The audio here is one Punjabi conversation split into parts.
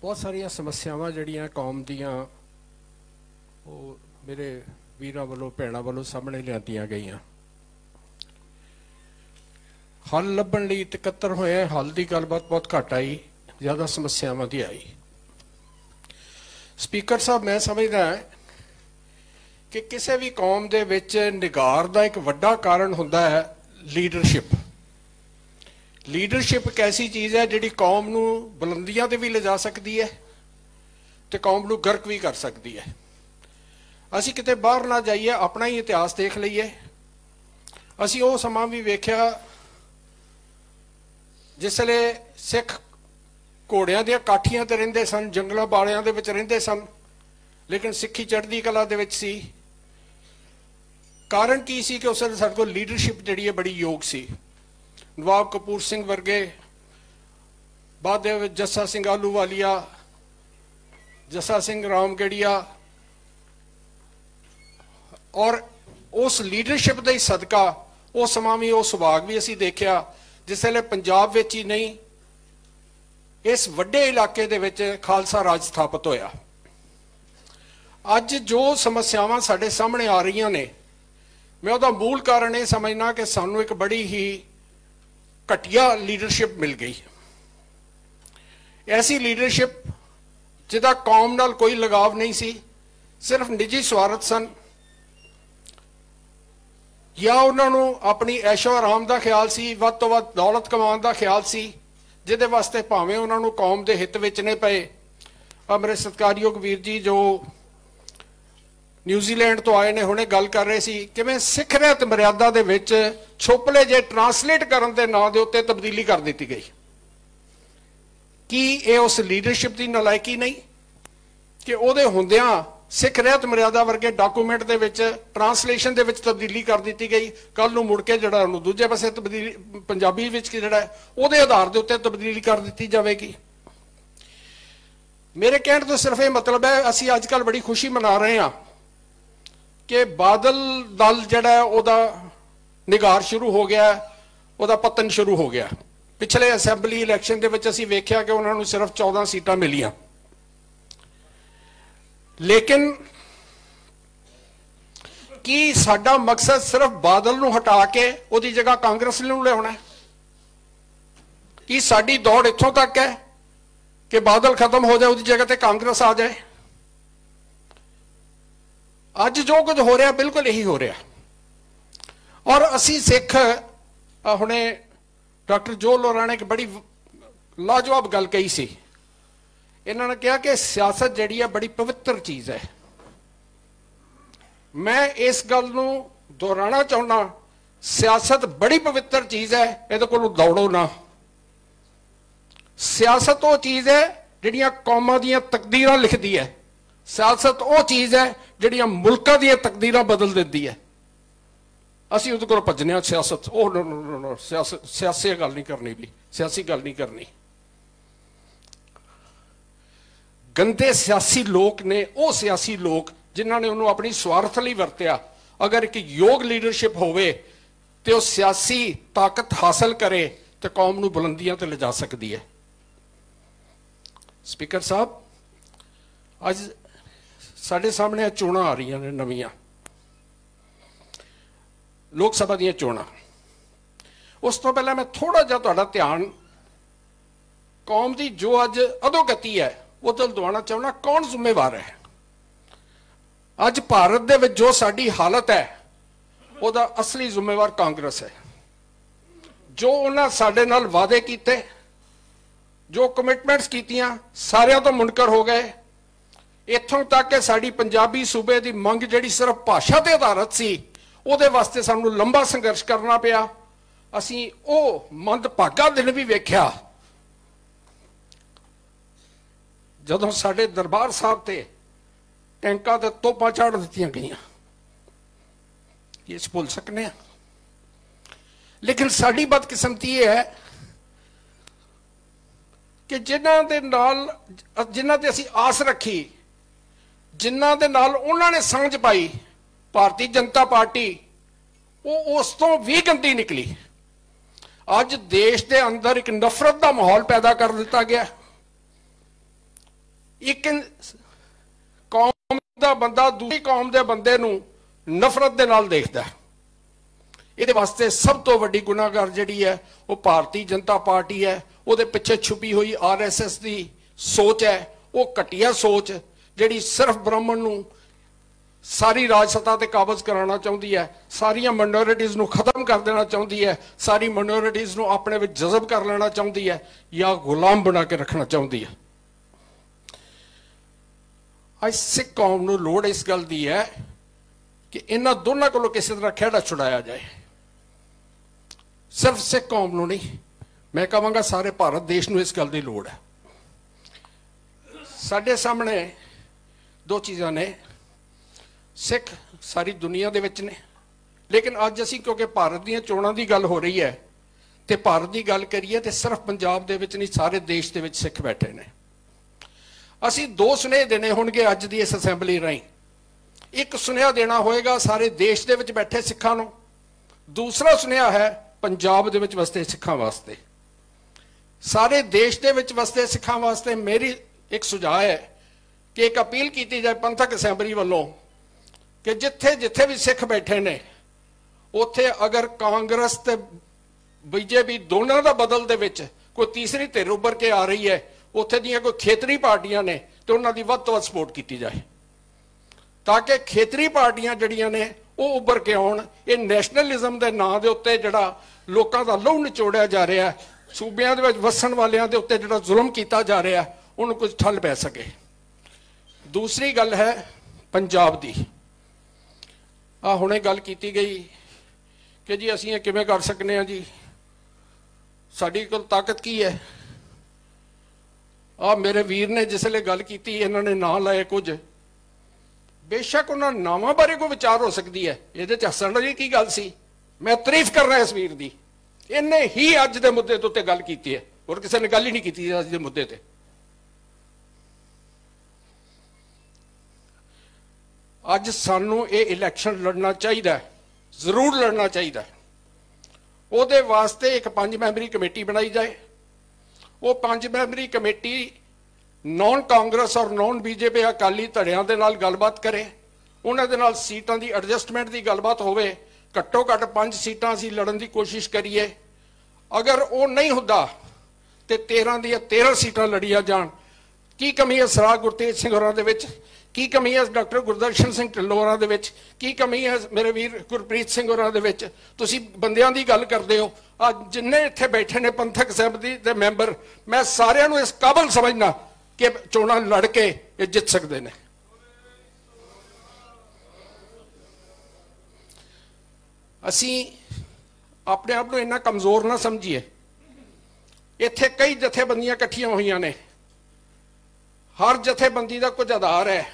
ਬਹੁਤ ਸਾਰੀਆਂ ਸਮੱਸਿਆਵਾਂ ਜਿਹੜੀਆਂ ਕੌਮ ਦੀਆਂ ਉਹ ਮੇਰੇ ਵੀਰਾਂ ਵੱਲੋਂ, ਭੈਣਾਂ ਵੱਲੋਂ ਸਾਹਮਣੇ ਲਿਆਂਦੀਆਂ ਗਈਆਂ। ਹੱਲ ਲੱਭਣ ਲਈ ਇਕੱਤਰ ਹੋਏ ਹੱਲ ਦੀ ਗੱਲਬਾਤ ਬਹੁਤ ਘੱਟ ਆਈ, ਜ਼ਿਆਦਾ ਸਮੱਸਿਆਵਾਂ ਦੀ ਆਈ। ਸਪੀਕਰ ਸਾਹਿਬ, ਮੈਂ ਸਮਝਦਾ ਕਿ ਕਿਸੇ ਵੀ ਕੌਮ ਦੇ ਵਿੱਚ ਨਿਗਾਰ ਦਾ ਇੱਕ ਵੱਡਾ ਕਾਰਨ ਹੁੰਦਾ ਹੈ ਲੀਡਰਸ਼ਿਪ। ਲੀਡਰਸ਼ਿਪ ਇੱਕ ਐਸੀ ਚੀਜ਼ ਹੈ ਜਿਹੜੀ ਕੌਮ ਨੂੰ ਬੁਲੰਦੀਆਂ ਤੇ ਵੀ ਲਿਜਾ ਸਕਦੀ ਹੈ ਤੇ ਕੌਮ ਨੂੰ ਗਰਕ ਵੀ ਕਰ ਸਕਦੀ ਹੈ। ਅਸੀਂ ਕਿਤੇ ਬਾਹਰ ਨਾ ਜਾਈਏ, ਆਪਣਾ ਹੀ ਇਤਿਹਾਸ ਦੇਖ ਲਈਏ। ਅਸੀਂ ਉਹ ਸਮਾਂ ਵੀ ਵੇਖਿਆ ਜਿਸ ਵੇਲੇ ਸਿੱਖ ਘੋੜਿਆਂ ਦੀਆਂ ਕਾਠੀਆਂ ਤੇ ਰਹਿੰਦੇ ਸਨ, ਜੰਗਲਾਂ ਬਾਲਿਆਂ ਦੇ ਵਿੱਚ ਰਹਿੰਦੇ ਸਨ, ਲੇਕਿਨ ਸਿੱਖੀ ਚੜ੍ਹਦੀ ਕਲਾ ਦੇ ਵਿੱਚ ਸੀ। ਕਾਰਨ ਕੀ ਸੀ ਕਿ ਉਸ ਵੇਲੇ ਸਾਡੇ ਕੋਲ ਲੀਡਰਸ਼ਿਪ ਜਿਹੜੀ ਹੈ ਬੜੀ ਯੋਗ ਸੀ। ਨਵਾਬ ਕਪੂਰ ਸਿੰਘ ਵਰਗੇ, ਬਾਅਦ ਦੇ ਵਿੱਚ ਜੱਸਾ ਸਿੰਘ ਆਲੂਵਾਲੀਆ ਜੱਸਾ ਸਿੰਘ ਰਾਮਗੜੀਆ, ਔਰ ਉਸ ਲੀਡਰਸ਼ਿਪ ਦਾ ਹੀ ਸਦਕਾ ਉਹ ਸਮਾਂ ਵੀ ਉਹ ਸੁਭਾਗ ਵੀ ਅਸੀਂ ਦੇਖਿਆ, ਜਿਸ ਵੇਲੇ ਪੰਜਾਬ ਵਿੱਚ ਹੀ ਨਹੀਂ, ਇਸ ਵੱਡੇ ਇਲਾਕੇ ਦੇ ਵਿੱਚ ਖਾਲਸਾ ਰਾਜ ਸਥਾਪਿਤ ਹੋਇਆ। ਅੱਜ ਜੋ ਸਮੱਸਿਆਵਾਂ ਸਾਡੇ ਸਾਹਮਣੇ ਆ ਰਹੀਆਂ ਨੇ, ਮੈਂ ਉਹਦਾ ਮੂਲ ਕਾਰਨ ਇਹ ਸਮਝਣਾ ਕਿ ਸਾਨੂੰ ਇੱਕ ਬੜੀ ਹੀ ਘਟੀਆ ਲੀਡਰਸ਼ਿਪ ਮਿਲ ਗਈ। ਐਸੀ ਲੀਡਰਸ਼ਿਪ ਜਿਹਦਾ ਕੌਮ ਨਾਲ ਕੋਈ ਲਗਾਵ ਨਹੀਂ ਸੀ, ਸਿਰਫ ਨਿੱਜੀ ਸਵਾਰਥ ਸਨ। ਜਾਂ ਉਹਨਾਂ ਨੂੰ ਆਪਣੀ ਐਸ਼ੋ ਆਰਾਮ ਦਾ ਖਿਆਲ ਸੀ, ਵੱਧ ਤੋਂ ਵੱਧ ਦੌਲਤ ਕਮਾਉਣ ਦਾ ਖਿਆਲ ਸੀ, ਜਿਹਦੇ ਵਾਸਤੇ ਭਾਵੇਂ ਉਹਨਾਂ ਨੂੰ ਕੌਮ ਦੇ ਹਿੱਤ ਵਿੱਚ ਨੇ ਪਏ। ਆ ਮੇਰੇ ਸਤਿਕਾਰਯੋਗ ਵੀਰ ਜੀ, ਜੋ ਨਿਊਜ਼ੀਲੈਂਡ ਤੋਂ ਆਏ ਨੇ, ਹੁਣੇ ਗੱਲ ਕਰ ਰਹੇ ਸੀ, ਕਿਵੇਂ ਸਿੱਖ ਰਹਿਤ ਮਰਿਆਦਾ ਦੇ ਵਿੱਚ ਛੋਪਲੇ ਜੇ ਟਰਾਂਸਲੇਟ ਕਰਨ ਦੇ ਨਾਂ ਦੇ ਉੱਤੇ ਤਬਦੀਲੀ ਕਰ ਦਿੱਤੀ ਗਈ। ਕੀ ਇਹ ਉਸ ਲੀਡਰਸ਼ਿਪ ਦੀ ਨਲਾਇਕੀ ਨਹੀਂ? ਕਿ ਉਹਦੇ ਹੁੰਦਿਆਂ ਸਿੱਖ ਰਹਿਤ ਮਰਿਆਦਾ ਵਰਗੇ ਡਾਕੂਮੈਂਟ ਦੇ ਵਿੱਚ ਟਰਾਂਸਲੇਸ਼ਨ ਦੇ ਵਿੱਚ ਤਬਦੀਲੀ ਕਰ ਦਿੱਤੀ ਗਈ। ਕੱਲ ਨੂੰ ਮੁੜ ਕੇ ਜਿਹੜਾ ਉਹਨੂੰ ਦੂਜੇ ਪਾਸੇ ਤਬਦੀਲੀ, ਪੰਜਾਬੀ ਵਿੱਚ ਜਿਹੜਾ, ਉਹਦੇ ਆਧਾਰ ਦੇ ਉੱਤੇ ਤਬਦੀਲੀ ਕਰ ਦਿੱਤੀ ਜਾਵੇਗੀ। ਮੇਰੇ ਕਹਿਣ ਤੋਂ ਸਿਰਫ ਇਹ ਮਤਲਬ ਹੈ, ਅਸੀਂ ਅੱਜ ਕੱਲ ਬੜੀ ਖੁਸ਼ੀ ਮਨਾ ਰਹੇ ਹਾਂ ਕਿ ਬਾਦਲ ਦਲ ਜਿਹੜਾ ਉਹਦਾ ਨਿਗਾਰ ਸ਼ੁਰੂ ਹੋ ਗਿਆ ਉਹਦਾ ਪਤਨ ਸ਼ੁਰੂ ਹੋ ਗਿਆ ਪਿਛਲੇ ਅਸੈਂਬਲੀ ਇਲੈਕਸ਼ਨ ਦੇ ਵਿੱਚ ਅਸੀਂ ਵੇਖਿਆ ਕਿ ਉਹਨਾਂ ਨੂੰ ਸਿਰਫ 14 ਸੀਟਾਂ ਮਿਲੀਆਂ। ਲੇਕਿਨ ਕੀ ਸਾਡਾ ਮਕਸਦ ਸਿਰਫ ਬਾਦਲ ਨੂੰ ਹਟਾ ਕੇ ਉਹਦੀ ਜਗ੍ਹਾ ਕਾਂਗਰਸ ਨੂੰ ਲਿਆਉਣਾ ਕੀ ਸਾਡੀ ਦੌੜ ਇੱਥੋਂ ਤੱਕ ਹੈ ਕਿ ਬਾਦਲ ਖਤਮ ਹੋ ਜਾਏ, ਉਹਦੀ ਜਗ੍ਹਾ ਤੇ ਕਾਂਗਰਸ ਆ ਜਾਏ? ਅੱਜ ਜੋ ਕੁਝ ਹੋ ਰਿਹਾ ਬਿਲਕੁਲ ਇਹੀ ਹੋ ਰਿਹਾ। ਔਰ ਅਸੀਂ ਸਿੱਖ ਹੁਣੇ ਡਾਕਟਰ ਜੋ ਲੋਰਾ ਨੇ ਇੱਕ ਬੜੀ ਲਾਜਵਾਬ ਗੱਲ ਕਹੀ ਸੀ। ਇਹਨਾਂ ਨੇ ਕਿਹਾ ਕਿ ਸਿਆਸਤ ਜਿਹੜੀ ਹੈ ਬੜੀ ਪਵਿੱਤਰ ਚੀਜ਼ ਹੈ। ਮੈਂ ਇਸ ਗੱਲ ਨੂੰ ਦੁਹਰਾਉਣਾ ਚਾਹੁੰਦਾ, ਸਿਆਸਤ ਬੜੀ ਪਵਿੱਤਰ ਚੀਜ਼ ਹੈ, ਇਹਦੇ ਕੋਲੋਂ ਦੌੜੋ ਨਾ। ਸਿਆਸਤ ਉਹ ਚੀਜ਼ ਹੈ ਜਿਹੜੀਆਂ ਕੌਮਾਂ ਦੀਆਂ ਤਕਦੀਰਾਂ ਲਿਖਦੀ ਹੈ। ਸਿਆਸਤ ਉਹ ਚੀਜ਼ ਹੈ ਜਿਹੜੀਆਂ ਮੁਲਕਾਂ ਦੀਆਂ ਤਕਦੀਰਾਂ ਬਦਲ ਦਿੰਦੀ ਹੈ। ਅਸੀਂ ਉਹਦੇ ਕੋਲ ਭੱਜਨੇ ਆ ਸਿਆਸਤ। ਉਹ ਸਿਆਸਤ ਸਿਆਸੀ ਗੱਲ ਨਹੀਂ ਕਰਨੀ ਵੀ, ਸਿਆਸੀ ਗੱਲ ਨਹੀਂ ਕਰਨੀ। ਗੰਦੇ ਸਿਆਸੀ ਲੋਕ ਨੇ, ਉਹ ਸਿਆਸੀ ਲੋਕ ਜਿਨ੍ਹਾਂ ਨੇ ਉਹਨੂੰ ਆਪਣੀ ਸਵਾਰਥ ਲਈ ਵਰਤਿਆ। ਅਗਰ ਇੱਕ ਯੋਗ ਲੀਡਰਸ਼ਿਪ ਹੋਵੇ ਤੇ ਉਹ ਸਿਆਸੀ ਤਾਕਤ ਹਾਸਲ ਕਰੇ ਤੇ ਕੌਮ ਨੂੰ ਬੁਲੰਦੀਆਂ ਤੇ ਲਿਜਾ ਸਕਦੀ ਹੈ। ਸਪੀਕਰ ਸਾਹਿਬ, ਅੱਜ ਸਾਡੇ ਸਾਹਮਣੇ ਚੋਣਾਂ ਆ ਰਹੀਆਂ ਨੇ ਨਵੀਆਂ। ਲੋਕ ਸਭਾ ਦੀਆਂ ਚੋਣਾਂ। ਉਸ ਤੋਂ ਪਹਿਲਾਂ ਮੈਂ ਥੋੜਾ ਜਿਹਾ ਤੁਹਾਡਾ ਧਿਆਨ ਕੌਮ ਦੀ ਜੋ ਅੱਜ ਅਧੋਗਤੀ ਹੈ, ਉਹ ਤੋਂ ਦਵਾਉਣਾ ਚਾਹੁੰਦਾ, ਕੌਣ ਜ਼ਿੰਮੇਵਾਰ ਹੈ? ਅੱਜ ਭਾਰਤ ਦੇ ਵਿੱਚ ਜੋ ਸਾਡੀ ਹਾਲਤ ਹੈ, ਉਹਦਾ ਅਸਲੀ ਜ਼ਿੰਮੇਵਾਰ ਕਾਂਗਰਸ ਹੈ। ਜੋ ਉਹਨਾਂ ਸਾਡੇ ਨਾਲ ਵਾਅਦੇ ਕੀਤੇ, ਜੋ ਕਮਿਟਮੈਂਟਸ ਕੀਤੀਆਂ, ਸਾਰਿਆਂ ਤੋਂ ਮੁਨਕਰ ਹੋ ਗਏ। ਇੱਥੋਂ ਤੱਕ ਕਿ ਸਾਡੀ ਪੰਜਾਬੀ ਸੂਬੇ ਦੀ ਮੰਗ ਜਿਹੜੀ ਸਿਰਫ ਭਾਸ਼ਾ ਤੇ ਆਧਾਰਿਤ ਸੀ, ਉਹਦੇ ਵਾਸਤੇ ਸਾਨੂੰ ਲੰਬਾ ਸੰਘਰਸ਼ ਕਰਨਾ ਪਿਆ। ਅਸੀਂ ਉਹ ਮੰਦਭਾਗਾ ਦਿਨ ਵੀ ਵੇਖਿਆ। ਜਦੋਂ ਸਾਡੇ ਦਰਬਾਰ ਸਾਹਿਬ ਤੇ ਟੈਂਕਾਂ ਤੇ ਤੋਪਾਂ ਚੜ ਦਿੱਤੀਆਂ ਗਈਆਂ ਇਹ ਭੁੱਲ ਸਕਨੇ ਆ ਲੇਕਿਨ ਸਾਡੀ ਬਦਕਿਸਮਤੀ ਇਹ ਹੈ ਕਿ ਜਿਨ੍ਹਾਂ ਦੇ ਨਾਲ, ਜਿਨ੍ਹਾਂ ਤੇ ਅਸੀਂ ਆਸ ਰੱਖੀ ਜਿਨ੍ਹਾਂ ਦੇ ਨਾਲ ਉਹਨਾਂ ਨੇ ਸਾਂਝ ਪਾਈ, ਭਾਰਤੀ ਜਨਤਾ ਪਾਰਟੀ, ਉਹ ਉਸ ਤੋਂ ਵੀ ਗੰਦੀ ਨਿਕਲੀ। ਅੱਜ ਦੇਸ਼ ਦੇ ਅੰਦਰ ਇੱਕ ਨਫ਼ਰਤ ਦਾ ਮਾਹੌਲ ਪੈਦਾ ਕਰ ਦਿੱਤਾ ਗਿਆ। ਇੱਕ ਕੌਮ ਦਾ ਬੰਦਾ ਦੂਜੀ ਕੌਮ ਦੇ ਬੰਦੇ ਨੂੰ ਨਫ਼ਰਤ ਦੇ ਨਾਲ ਦੇਖਦਾ ਹੈ। ਇਹਦੇ ਵਾਸਤੇ ਸਭ ਤੋਂ ਵੱਡੀ ਗੁਨਾਹਗਰ ਜਿਹੜੀ ਹੈ, ਉਹ ਭਾਰਤੀ ਜਨਤਾ ਪਾਰਟੀ ਹੈ। ਉਹਦੇ ਪਿੱਛੇ ਛੁਪੀ ਹੋਈ ਆਰਐਸਐਸ ਦੀ ਸੋਚ ਹੈ। ਉਹ ਘਟੀਆ ਸੋਚ ਜਿਹੜੀ ਸਿਰਫ ਬ੍ਰਾਹਮਣ ਨੂੰ ਸਾਰੀ ਰਾਜ ਸੱਤਾ ਤੇ ਕਾਬਜ਼ ਕਰਾਉਣਾ ਚਾਹੁੰਦੀ ਹੈ, ਸਾਰੀਆਂ ਮਾਈਨੋਰਿਟੀਜ਼ ਨੂੰ ਖਤਮ ਕਰ ਦੇਣਾ ਚਾਹੁੰਦੀ ਹੈ, ਸਾਰੀ ਮਾਈਨੋਰਿਟੀਜ਼ ਨੂੰ ਆਪਣੇ ਵਿੱਚ ਜਜ਼ਬ ਕਰ ਲੈਣਾ ਚਾਹੁੰਦੀ ਹੈ ਜਾਂ ਗੁਲਾਮ ਬਣਾ ਕੇ ਰੱਖਣਾ ਚਾਹੁੰਦੀ ਹੈ। ਅੱਜ ਸਿੱਖ ਕੌਮ ਨੂੰ ਲੋੜ ਇਸ ਗੱਲ ਦੀ ਹੈ ਕਿ ਇਹਨਾਂ ਦੋਨਾਂ ਕੋਲੋਂ ਕਿਸੇ ਤਰ੍ਹਾਂ ਖਿਹੜਾ ਛੁਡਾਇਆ ਜਾਏ। ਸਿਰਫ ਸਿੱਖ ਕੌਮ ਨੂੰ ਨਹੀਂ, ਮੈਂ ਕਹਾਂਗਾ ਸਾਰੇ ਭਾਰਤ ਦੇਸ਼ ਨੂੰ ਇਸ ਗੱਲ ਦੀ ਲੋੜ ਹੈ। ਸਾਡੇ ਸਾਹਮਣੇ ਦੋ ਚੀਜ਼ਾਂ ਨੇ, ਸਿੱਖ ਸਾਰੀ ਦੁਨੀਆ ਦੇ ਵਿੱਚ ਨੇ। ਲੇਕਿਨ ਅੱਜ ਅਸੀਂ ਕਿਉਂਕਿ ਭਾਰਤ ਦੀਆਂ ਚੋਣਾਂ ਦੀ ਗੱਲ ਹੋ ਰਹੀ ਹੈ ਤੇ ਭਾਰਤ ਦੀ ਗੱਲ ਕਰੀਏ ਤੇ ਸਿਰਫ ਪੰਜਾਬ ਦੇ ਵਿੱਚ ਨਹੀਂ, ਸਾਰੇ ਦੇਸ਼ ਦੇ ਵਿੱਚ ਸਿੱਖ ਬੈਠੇ ਨੇ। ਅਸੀਂ ਦੋ ਸੁਨੇਹੇ ਦੇਣੇ ਹੋਣਗੇ ਅੱਜ ਦੀ ਇਸ ਅਸੈਂਬਲੀ ਰਾਹੀਂ। ਇੱਕ ਸੁਨੇਹਾ ਦੇਣਾ ਹੋਏਗਾ ਸਾਰੇ ਦੇਸ਼ ਦੇ ਵਿੱਚ ਬੈਠੇ ਸਿੱਖਾਂ ਨੂੰ। ਦੂਸਰਾ ਸੁਨੇਹਾ ਹੈ ਪੰਜਾਬ ਦੇ ਵਿੱਚ ਵਸਦੇ ਸਿੱਖਾਂ ਵਾਸਤੇ। ਸਾਰੇ ਦੇਸ਼ ਦੇ ਵਿੱਚ ਵਸਦੇ ਸਿੱਖਾਂ ਵਾਸਤੇ ਮੇਰੀ ਇੱਕ ਸੁਝਾਅ ਹੈ ਕਿ ਇੱਕ ਅਪੀਲ ਕੀਤੀ ਜਾਏ ਪੰਥਕ ਅਸੈਂਬਲੀ ਵੱਲੋਂ ਕਿ ਜਿੱਥੇ ਜਿੱਥੇ ਵੀ ਸਿੱਖ ਬੈਠੇ ਨੇ, ਉੱਥੇ ਅਗਰ ਕਾਂਗਰਸ ਤੇ ਬੀਜੇਪੀ ਦੋਨਾਂ ਦਾ ਬਦਲ ਦੇ ਵਿੱਚ ਕੋਈ ਤੀਸਰੀ ਧਿਰ ਉੱਭਰ ਕੇ ਆ ਰਹੀ ਹੈ, ਉੱਥੇ ਦੀਆਂ ਕੋਈ ਖੇਤਰੀ ਪਾਰਟੀਆਂ ਨੇ ਤੇ ਉਹਨਾਂ ਦੀ ਵੱਧ ਤੋਂ ਵੱਧ ਸਪੋਰਟ ਕੀਤੀ ਜਾਏ। ਤਾਂ ਕਿ ਖੇਤਰੀ ਪਾਰਟੀਆਂ ਜਿਹੜੀਆਂ ਨੇ, ਉਹ ਉੱਭਰ ਕੇ ਆਉਣ। ਇਹ ਨੈਸ਼ਨਲਿਜ਼ਮ ਦੇ ਨਾਂ ਦੇ ਉੱਤੇ ਜਿਹੜਾ ਲੋਕਾਂ ਦਾ ਲਹੂ ਨਿਚੋੜਿਆ ਜਾ ਰਿਹਾ ਸੂਬਿਆਂ ਦੇ ਵਿੱਚ ਵਸਣ ਵਾਲਿਆਂ ਦੇ ਉੱਤੇ ਜਿਹੜਾ ਜ਼ੁਲਮ ਕੀਤਾ ਜਾ ਰਿਹਾ ਉਹਨੂੰ ਕੁਝ ਠੱਲ ਪੈ ਸਕੇ। ਦੂਸਰੀ ਗੱਲ ਹੈ ਪੰਜਾਬ ਦੀ। ਆ ਹੁਣੇ ਗੱਲ ਕੀਤੀ ਗਈ ਕਿ ਜੀ ਅਸੀਂ ਇਹ ਕਿਵੇਂ ਕਰ ਸਕਨੇ ਆ ਜੀ? ਸਾਡੀ ਕੋਲ ਤਾਕਤ ਕੀ ਹੈ? ਆ ਮੇਰੇ ਵੀਰ ਨੇ ਜਿਸ ਵੇਲੇ ਗੱਲ ਕੀਤੀ, ਇਹਨਾਂ ਨੇ ਨਾਂ ਲਾਏ ਕੁਝ। ਬੇਸ਼ੱਕ ਉਹਨਾਂ ਨਾਵਾਂ ਬਾਰੇ ਕੋਈ ਵਿਚਾਰ ਹੋ ਸਕਦੀ ਹੈ। ਇਹਦੇ ਚ ਹੱਸਣ ਵਾਲੀ ਕੀ ਗੱਲ ਸੀ? ਮੈਂ ਤਾਰੀਫ ਕਰ ਰਿਹਾ ਇਸ ਵੀਰ ਦੀ। ਇਹਨੇ ਹੀ ਅੱਜ ਦੇ ਮੁੱਦੇ ਦੇ ਉੱਤੇ ਗੱਲ ਕੀਤੀ ਹੈ। ਹੋਰ ਕਿਸੇ ਨੇ ਗੱਲ ਹੀ ਨਹੀਂ ਕੀਤੀ ਅੱਜ ਦੇ ਮੁੱਦੇ ਤੇ। ਅੱਜ ਸਾਨੂੰ ਇਹ ਇਲੈਕਸ਼ਨ ਲੜਨਾ ਚਾਹੀਦਾ ਜ਼ਰੂਰ ਲੜਨਾ ਚਾਹੀਦਾ ਉਹਦੇ ਵਾਸਤੇ ਇੱਕ ਪੰਜ ਮੈਂਬਰੀ ਕਮੇਟੀ ਬਣਾਈ ਜਾਏ। ਉਹ ਪੰਜ ਮੈਂਬਰੀ ਕਮੇਟੀ ਨੌਨ ਕਾਂਗਰਸ ਔਰ ਨੌਨ ਬੀਜੇਪੀ ਅਕਾਲੀ ਧੜਿਆਂ ਦੇ ਨਾਲ ਗੱਲਬਾਤ ਕਰੇ। ਉਹਨਾਂ ਦੇ ਨਾਲ ਸੀਟਾਂ ਦੀ ਐਡਜਸਟਮੈਂਟ ਦੀ ਗੱਲਬਾਤ ਹੋਵੇ। ਘੱਟੋ ਘੱਟ ਪੰਜ ਸੀਟਾਂ ਅਸੀਂ ਲੜਨ ਦੀ ਕੋਸ਼ਿਸ਼ ਕਰੀਏ। ਅਗਰ ਉਹ ਨਹੀਂ ਹੁੰਦਾ ਤੇ 13 ਦੀਆਂ 13 ਸੀਟਾਂ ਲੜੀਆਂ ਜਾਣ, ਕੀ ਕਮੀ ਹੈ ਸਰਾ ਗੁਰਤੇਜ ਸਿੰਘ ਹੋਰਾਂ ਦੇ ਵਿੱਚ? ਕੀ ਕਮੀ ਹੈ ਡਾਕਟਰ ਗੁਰਦਰਸ਼ਨ ਸਿੰਘ ਢਿੱਲੋਂ ਹੋਰਾਂ ਦੇ ਵਿੱਚ? ਕੀ ਕਮੀ ਹੈ ਮੇਰੇ ਵੀਰ ਗੁਰਪ੍ਰੀਤ ਸਿੰਘ ਹੋਰਾਂ ਦੇ ਵਿੱਚ? ਤੁਸੀਂ ਬੰਦਿਆਂ ਦੀ ਗੱਲ ਕਰਦੇ ਹੋ। ਆ ਜਿੰਨੇ ਇੱਥੇ ਬੈਠੇ ਨੇ ਪੰਥਕ ਅਸੈਂਬਲੀ ਦੇ ਮੈਂਬਰ, ਮੈਂ ਸਾਰਿਆਂ ਨੂੰ ਇਸ ਕਾਬਲ ਸਮਝਣਾ ਕਿ ਚੋਣਾਂ ਲੜ ਕੇ ਇਹ ਜਿੱਤ ਸਕਦੇ ਨੇ। ਅਸੀਂ ਆਪਣੇ ਆਪ ਨੂੰ ਇੰਨਾ ਕਮਜ਼ੋਰ ਨਾ ਸਮਝੀਏ। ਇੱਥੇ ਕਈ ਜਥੇਬੰਦੀਆਂ ਇਕੱਠੀਆਂ ਹੋਈਆਂ ਨੇ। ਹਰ ਜਥੇਬੰਦੀ ਦਾ ਕੁਝ ਆਧਾਰ ਹੈ।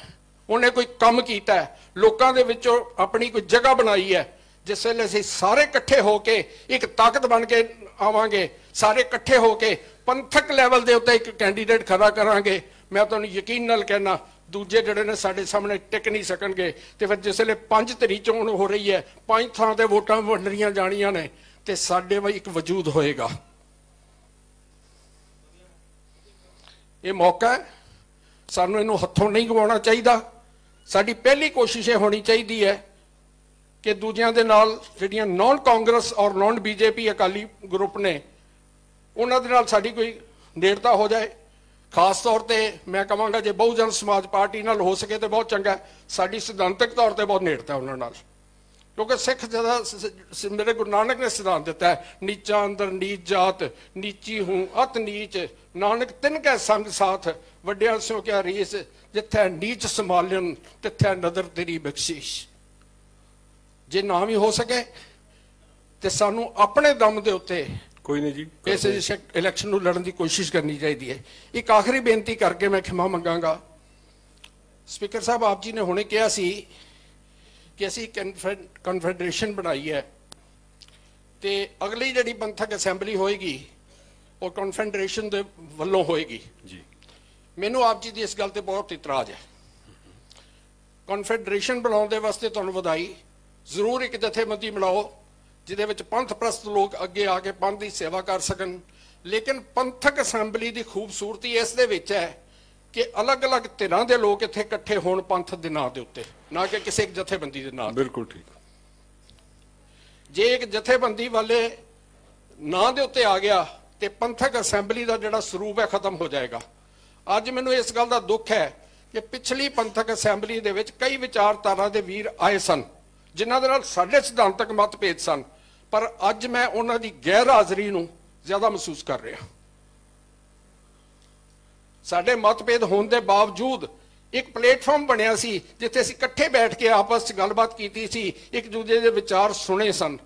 ਉਹਨੇ ਕੋਈ ਕੰਮ ਕੀਤਾ ਹੈ। ਲੋਕਾਂ ਦੇ ਵਿੱਚੋਂ ਆਪਣੀ ਕੋਈ ਜਗ੍ਹਾ ਬਣਾਈ ਹੈ। ਜਿਸ ਵੇਲੇ ਅਸੀਂ ਸਾਰੇ ਇਕੱਠੇ ਹੋ ਕੇ ਇੱਕ ਤਾਕਤ ਬਣ ਕੇ ਆਵਾਂਗੇ, ਸਾਰੇ ਇਕੱਠੇ ਹੋ ਕੇ ਪੰਥਕ ਲੈਵਲ ਦੇ ਉੱਤੇ ਇੱਕ ਕੈਂਡੀਡੇਟ ਖੜਾ ਕਰਾਂਗੇ, ਮੈਂ ਤੁਹਾਨੂੰ ਯਕੀਨ ਨਾਲ ਕਹਿਣਾ ਦੂਜੇ ਜਿਹੜੇ ਨੇ ਸਾਡੇ ਸਾਹਮਣੇ ਟਿਕ ਨਹੀਂ ਸਕਣਗੇ। ਤੇ ਫਿਰ ਜਿਸ ਵੇਲੇ ਪੰਜ ਧਰੀ ਚੋਣ ਹੋ ਰਹੀ ਹੈ, ਪੰਜ ਥਾਂ ਤੇ ਵੋਟਾਂ ਵੰਡਣੀਆਂ ਜਾਣੀਆਂ ਨੇ, ਤੇ ਸਾਡੇ ਵੀ ਇੱਕ ਵਜੂਦ ਹੋਏਗਾ। ਇਹ ਮੌਕਾ ਹੈ। ਸਾਨੂੰ ਇਹਨੂੰ ਹੱਥੋਂ ਨਹੀਂ ਗਵਾਉਣਾ ਚਾਹੀਦਾ। ਸਾਡੀ ਪਹਿਲੀ ਕੋਸ਼ਿਸ਼ ਇਹ ਹੋਣੀ ਚਾਹੀਦੀ ਹੈ ਕਿ ਦੂਜਿਆਂ ਦੇ ਨਾਲ ਜਿਹੜੀਆਂ ਨਾਨ ਕਾਂਗਰਸ ਔਰ ਨਾਨ ਬੀਜੇਪੀ ਅਕਾਲੀ ਗਰੁੱਪ ਨੇ, ਉਹਨਾਂ ਦੇ ਨਾਲ ਸਾਡੀ ਕੋਈ ਨੇੜਤਾ ਹੋ ਜਾਏ। ਖਾਸ ਤੌਰ ਤੇ ਮੈਂ ਕਹਾਂਗਾ ਜੇ ਬਹੁਜਨ ਸਮਾਜ ਪਾਰਟੀ ਨਾਲ ਹੋ ਸਕੇ ਤੇ ਬਹੁਤ ਚੰਗਾ ਸਾਡੀ ਸਿਧਾਂਤਕ ਤੌਰ ਤੇ ਬਹੁਤ ਨੇੜਤਾ ਉਹਨਾਂ ਨਾਲ। ਕਿਉਂਕਿ ਸਿੱਖ ਜਦਾ ਮੇਰੇ ਗੁਰੂ ਨਾਨਕ ਨੇ ਸਿਧਾਂਤ ਦਿੱਤਾ ਹੈ ਨੀਚਾ ਅੰਦਰ ਨੀਚ ਜਾਤ ਨੀਚੀ ਹੂੰ ਅਤ ਨੀਚ। ਨਾਨਕ ਤਿੰਨ ਕੈ ਸੰਗ ਸਾਥ ਵੱਡਿਆਂ ਸੋ ਕਿਆ ਰੀਸ। ਜਿੱਥੇ ਨੀਚ ਸੰਭਾਲਣ ਤਿੱਥੇ ਨਦਰ ਤੇਰੀ ਬਖਸ਼ਿਸ਼। ਜੇ ਨਾ ਵੀ ਹੋ ਸਕੇ ਤੇ ਸਾਨੂੰ ਆਪਣੇ ਦਮ ਦੇ ਉੱਤੇ ਕੋਈ ਨਹੀਂ ਜੀ ਇਸ ਇਲੈਕਸ਼ਨ ਨੂੰ ਲੜਨ ਦੀ ਕੋਸ਼ਿਸ਼ ਕਰਨੀ ਚਾਹੀਦੀ ਹੈ। ਇੱਕ ਆਖਰੀ ਬੇਨਤੀ ਕਰਕੇ ਮੈਂ ਖਿਮਾ ਮੰਗਾਂਗਾ। ਸਪੀਕਰ ਸਾਹਿਬ ਆਪ ਜੀ ਨੇ ਹੁਣੇ ਕਿਹਾ ਸੀ ਕਿ ਅਸੀਂ ਕਨਫੈਡਰੇਸ਼ਨ ਬਣਾਈ ਹੈ। ਤੇ ਅਗਲੀ ਜਿਹੜੀ ਪੰਥਕ ਅਸੈਂਬਲੀ ਹੋਏਗੀ ਉਹ ਕਨਫੈਡਰੇਸ਼ਨ ਦੇ ਵੱਲੋਂ ਹੋਏਗੀ। ਜੀ। ਮੈਨੂੰ ਆਪ ਜੀ ਦੀ ਇਸ ਗੱਲ ਤੇ ਬਹੁਤ ਇਤਰਾਜ਼ ਹੈ। ਕਨਫੈਡਰੇਸ਼ਨ ਬਣਾਉਣ ਦੇ ਵਾਸਤੇ ਤੁਹਾਨੂੰ ਵਧਾਈ। ਜ਼ਰੂਰ ਇੱਕ ਜਥੇਬੰਦੀ ਬਣਾਓ ਜਿਹਦੇ ਵਿੱਚ ਪੰਥ ਪ੍ਰਸਤ ਲੋਕ ਅੱਗੇ ਆ ਕੇ ਪੰਥ ਦੀ ਸੇਵਾ ਕਰ ਸਕਣ। ਲੇਕਿਨ ਪੰਥਕ ਅਸੈਂਬਲੀ ਦੀ ਖੂਬਸੂਰਤੀ ਇਸ ਦੇ ਵਿੱਚ ਹੈ ਕਿ ਅਲੱਗ-ਅਲੱਗ ਧਿਰਾਂ ਦੇ ਲੋਕ ਇੱਥੇ ਇਕੱਠੇ ਹੋਣ ਪੰਥ ਦੇ ਨਾਂ ਦੇ ਉੱਤੇ ਨਾ ਕਿ ਕਿਸੇ ਇੱਕ ਜਥੇਬੰਦੀ ਦੇ ਨਾਂ। ਬਿਲਕੁਲ ਠੀਕ। ਜੇ ਇੱਕ ਜਥੇਬੰਦੀ ਵਾਲੇ ਨਾਂ ਦੇ ਉੱਤੇ ਆ ਗਿਆ ਤੇ ਪੰਥਕ ਅਸੈਂਬਲੀ ਦਾ ਜਿਹੜਾ ਸਰੂਪ ਹੈ ਖਤਮ ਹੋ ਜਾਏਗਾ। ਅੱਜ ਮੈਨੂੰ ਇਸ ਗੱਲ ਦਾ ਦੁੱਖ ਹੈ ਕਿ ਪਿਛਲੀ ਪੰਥਕ ਅਸੈਂਬਲੀ ਦੇ ਵਿੱਚ ਕਈ ਵਿਚਾਰਧਾਰਾ ਦੇ ਵੀਰ ਆਏ ਸਨ ਜਿਨ੍ਹਾਂ ਦੇ ਨਾਲ ਸਾਡੇ ਸਿਧਾਂਤਕ ਮਤਭੇਦ ਸਨ ਪਰ ਅੱਜ ਮੈਂ ਉਹਨਾਂ ਦੀ ਗੈਰ ਹਾਜ਼ਰੀ ਨੂੰ ਜ਼ਿਆਦਾ ਮਹਿਸੂਸ ਕਰ ਰਿਹਾ। ਸਾਡੇ ਮਤਭੇਦ ਹੋਣ ਦੇ ਬਾਵਜੂਦ ਇੱਕ ਪਲੇਟਫਾਰਮ ਬਣਿਆ ਸੀ ਜਿੱਥੇ ਅਸੀਂ ਇਕੱਠੇ ਬੈਠ ਕੇ ਆਪਸ 'ਚ ਗੱਲਬਾਤ ਕੀਤੀ ਸੀ ਇੱਕ ਦੂਜੇ ਦੇ ਵਿਚਾਰ ਸੁਣੇ ਸਨ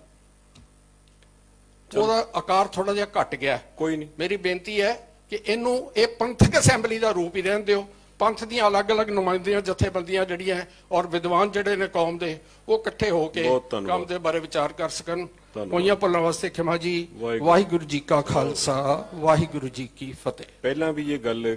ਉਹਦਾ ਆਕਾਰ ਥੋੜਾ ਜਿਹਾ ਘਟ ਗਿਆ। ਕੋਈ ਨਹੀਂ ਮੇਰੀ ਬੇਨਤੀ ਹੈ ਕਿ ਇਹਨੂੰ ਇਹ ਪੰਥਕ ਅਸੈਂਬਲੀ ਦਾ ਰੂਪ ਹੀ ਰਹਿਣ ਦਿਓ ਪੰਥ ਦੀਆਂ ਅਲੱਗ-ਅਲੱਗ ਨੁਮਾਇੰਦੀਆਂ ਜਥੇਬੰਦੀਆਂ ਜਿਹੜੀਆਂ ਔਰ ਵਿਦਵਾਨ ਜਿਹੜੇ ਨੇ ਕੌਮ ਦੇ ਉਹ ਇਕੱਠੇ ਹੋ ਕੇ। ਕੰਮ ਦੇ ਬਾਰੇ ਵਿਚਾਰ ਕਰ ਸਕਣ ਧੰਨਵਾਦ। ਹੋਈਆਂ ਭੁੱਲਾਂ ਵਾਸਤੇ ਖਿਮਾ ਜੀ ਵਾਹਿਗੁਰੂ। ਜੀ ਕਾ ਖਾਲਸਾ ਵਾਹਿਗੁਰੂ ਜੀ ਕੀ ਫਤਿਹ ਪਹਿਲਾਂ ਵੀ ਇਹ ਗੱਲ